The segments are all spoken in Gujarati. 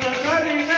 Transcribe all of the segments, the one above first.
تذكرنا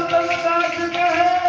बदलना चुके हैं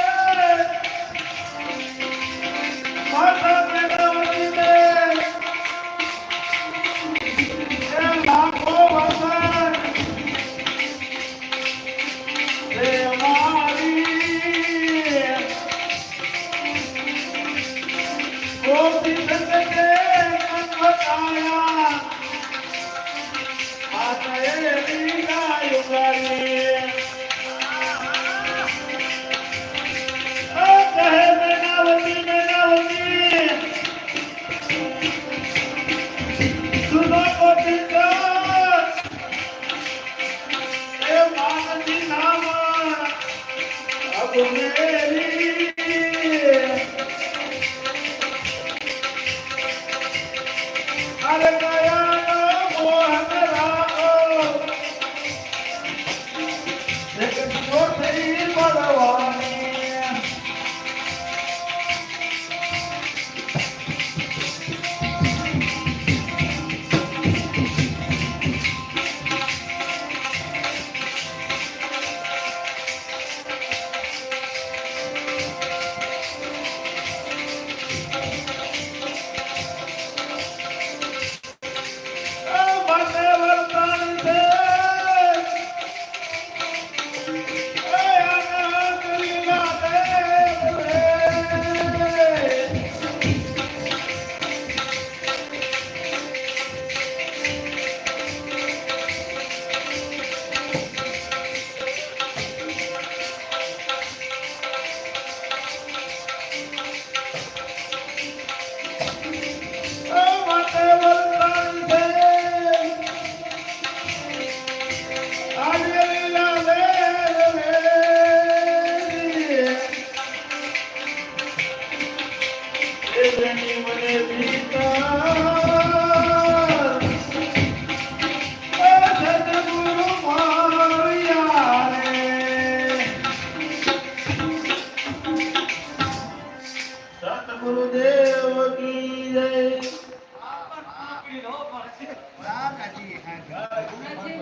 મોહન રાખો